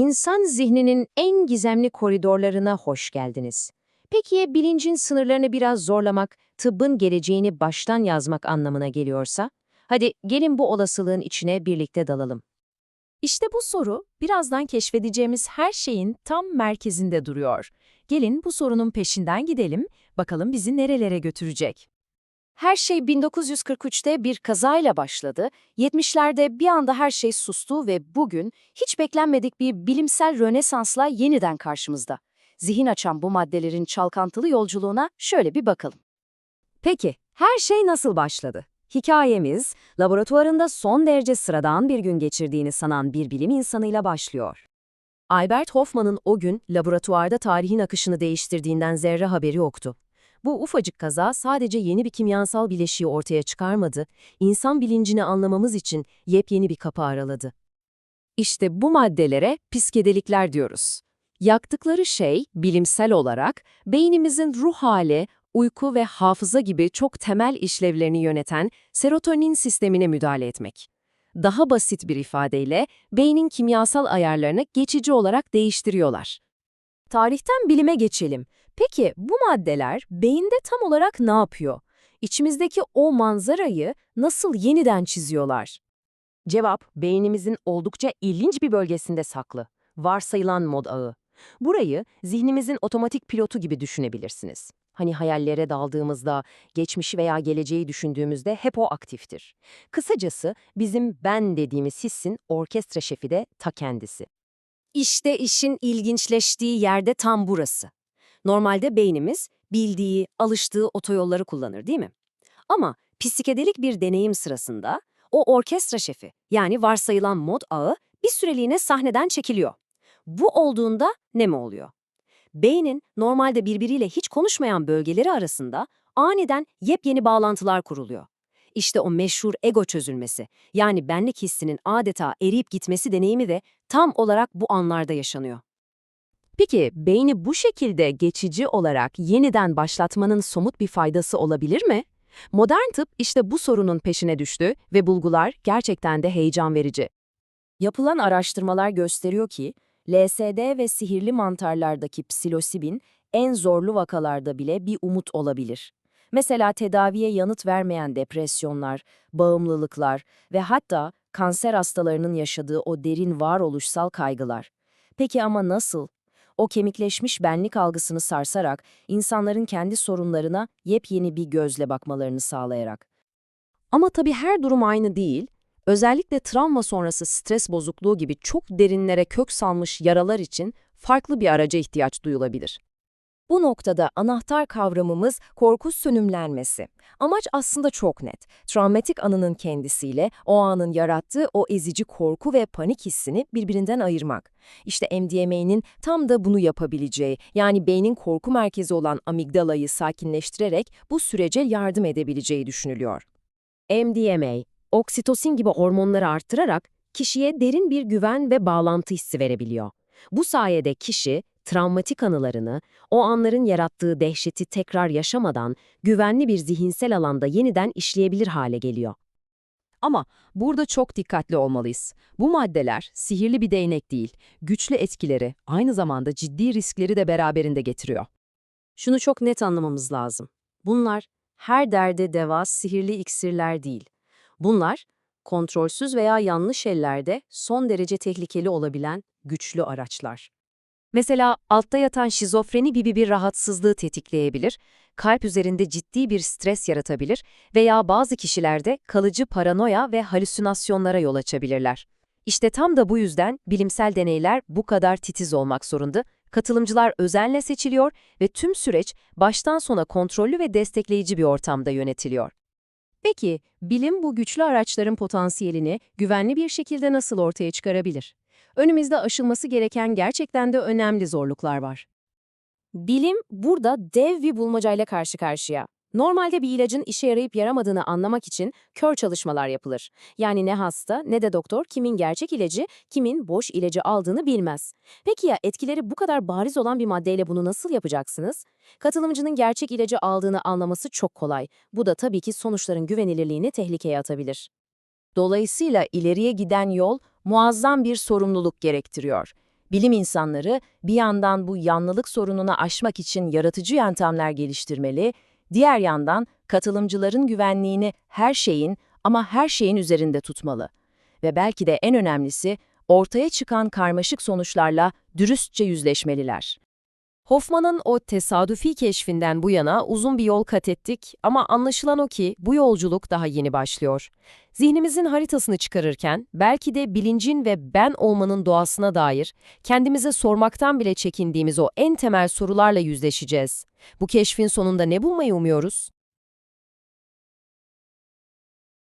İnsan zihninin en gizemli koridorlarına hoş geldiniz. Peki ya bilincin sınırlarını biraz zorlamak, tıbbın geleceğini baştan yazmak anlamına geliyorsa? Hadi gelin bu olasılığın içine birlikte dalalım. İşte bu soru, birazdan keşfedeceğimiz her şeyin tam merkezinde duruyor. Gelin bu sorunun peşinden gidelim, bakalım bizi nerelere götürecek. Her şey 1943'te bir kazayla başladı. 70'lerde bir anda her şey sustu ve bugün hiç beklenmedik bir bilimsel rönesansla yeniden karşımızda. Zihin açan bu maddelerin çalkantılı yolculuğuna şöyle bir bakalım. Peki, her şey nasıl başladı? Hikayemiz, laboratuvarında son derece sıradan bir gün geçirdiğini sanan bir bilim insanıyla başlıyor. Albert Hoffman'ın o gün laboratuvarda tarihin akışını değiştirdiğinden zerre haberi yoktu. Bu ufacık kaza sadece yeni bir kimyasal bileşiği ortaya çıkarmadı, insan bilincini anlamamız için yepyeni bir kapı araladı. İşte bu maddelere psikedelikler diyoruz. Yaktıkları şey, bilimsel olarak, beynimizin ruh hali, uyku ve hafıza gibi çok temel işlevlerini yöneten serotonin sistemine müdahale etmek. Daha basit bir ifadeyle, beynin kimyasal ayarlarını geçici olarak değiştiriyorlar. Tarihten bilime geçelim. Peki bu maddeler beyinde tam olarak ne yapıyor? İçimizdeki o manzarayı nasıl yeniden çiziyorlar? Cevap, beynimizin oldukça ilginç bir bölgesinde saklı. Varsayılan mod ağı. Burayı zihnimizin otomatik pilotu gibi düşünebilirsiniz. Hani hayallere daldığımızda, geçmişi veya geleceği düşündüğümüzde hep o aktiftir. Kısacası bizim ben dediğimiz hissin orkestra şefi de ta kendisi. İşte işin ilginçleştiği yerde tam burası. Normalde beynimiz bildiği, alıştığı otoyolları kullanır değil mi? Ama psikedelik bir deneyim sırasında o orkestra şefi yani varsayılan mod ağı bir süreliğine sahneden çekiliyor. Bu olduğunda ne mi oluyor? Beynin normalde birbiriyle hiç konuşmayan bölgeleri arasında aniden yepyeni bağlantılar kuruluyor. İşte o meşhur ego çözülmesi, yani benlik hissinin adeta eriyip gitmesi deneyimi de tam olarak bu anlarda yaşanıyor. Peki beyni bu şekilde geçici olarak yeniden başlatmanın somut bir faydası olabilir mi? Modern tıp işte bu sorunun peşine düştü ve bulgular gerçekten de heyecan verici. Yapılan araştırmalar gösteriyor ki, LSD ve sihirli mantarlardaki psilosibin en zorlu vakalarda bile bir umut olabilir. Mesela tedaviye yanıt vermeyen depresyonlar, bağımlılıklar ve hatta kanser hastalarının yaşadığı o derin varoluşsal kaygılar. Peki ama nasıl? O kemikleşmiş benlik algısını sarsarak, insanların kendi sorunlarına yepyeni bir gözle bakmalarını sağlayarak. Ama tabii her durum aynı değil. Özellikle travma sonrası stres bozukluğu gibi çok derinlere kök salmış yaralar için farklı bir araca ihtiyaç duyulabilir. Bu noktada anahtar kavramımız korku sönümlenmesi. Amaç aslında çok net. Travmatik anının kendisiyle o anın yarattığı o ezici korku ve panik hissini birbirinden ayırmak. İşte MDMA'nin tam da bunu yapabileceği, yani beynin korku merkezi olan amigdalayı sakinleştirerek bu sürece yardım edebileceği düşünülüyor. MDMA, oksitosin gibi hormonları arttırarak kişiye derin bir güven ve bağlantı hissi verebiliyor. Bu sayede kişi travmatik anılarını, o anların yarattığı dehşeti tekrar yaşamadan güvenli bir zihinsel alanda yeniden işleyebilir hale geliyor. Ama burada çok dikkatli olmalıyız. Bu maddeler sihirli bir değnek değil, güçlü etkileri, aynı zamanda ciddi riskleri de beraberinde getiriyor. Şunu çok net anlamamız lazım. Bunlar her derde deva sihirli iksirler değil. Bunlar kontrolsüz veya yanlış ellerde son derece tehlikeli olabilen güçlü araçlar. Mesela altta yatan şizofreni gibi bir rahatsızlığı tetikleyebilir, kalp üzerinde ciddi bir stres yaratabilir veya bazı kişilerde kalıcı paranoya ve halüsinasyonlara yol açabilirler. İşte tam da bu yüzden bilimsel deneyler bu kadar titiz olmak zorunda, katılımcılar özenle seçiliyor ve tüm süreç baştan sona kontrollü ve destekleyici bir ortamda yönetiliyor. Peki, bilim bu güçlü araçların potansiyelini güvenli bir şekilde nasıl ortaya çıkarabilir? Önümüzde aşılması gereken gerçekten de önemli zorluklar var. Bilim burada dev bir bulmacayla karşı karşıya. Normalde bir ilacın işe yarayıp yaramadığını anlamak için kör çalışmalar yapılır. Yani ne hasta ne de doktor kimin gerçek ilacı, kimin boş ilacı aldığını bilmez. Peki ya etkileri bu kadar bariz olan bir maddeyle bunu nasıl yapacaksınız? Katılımcının gerçek ilacı aldığını anlaması çok kolay. Bu da tabii ki sonuçların güvenilirliğini tehlikeye atabilir. Dolayısıyla ileriye giden yol muazzam bir sorumluluk gerektiriyor. Bilim insanları bir yandan bu yanlılık sorununu aşmak için yaratıcı yöntemler geliştirmeli, diğer yandan katılımcıların güvenliğini her şeyin ama her şeyin üzerinde tutmalı. Ve belki de en önemlisi, ortaya çıkan karmaşık sonuçlarla dürüstçe yüzleşmeliler. Hoffman'ın o tesadüfi keşfinden bu yana uzun bir yol kat ettik ama anlaşılan o ki bu yolculuk daha yeni başlıyor. Zihnimizin haritasını çıkarırken belki de bilincin ve ben olmanın doğasına dair kendimize sormaktan bile çekindiğimiz o en temel sorularla yüzleşeceğiz. Bu keşfin sonunda ne bulmayı umuyoruz?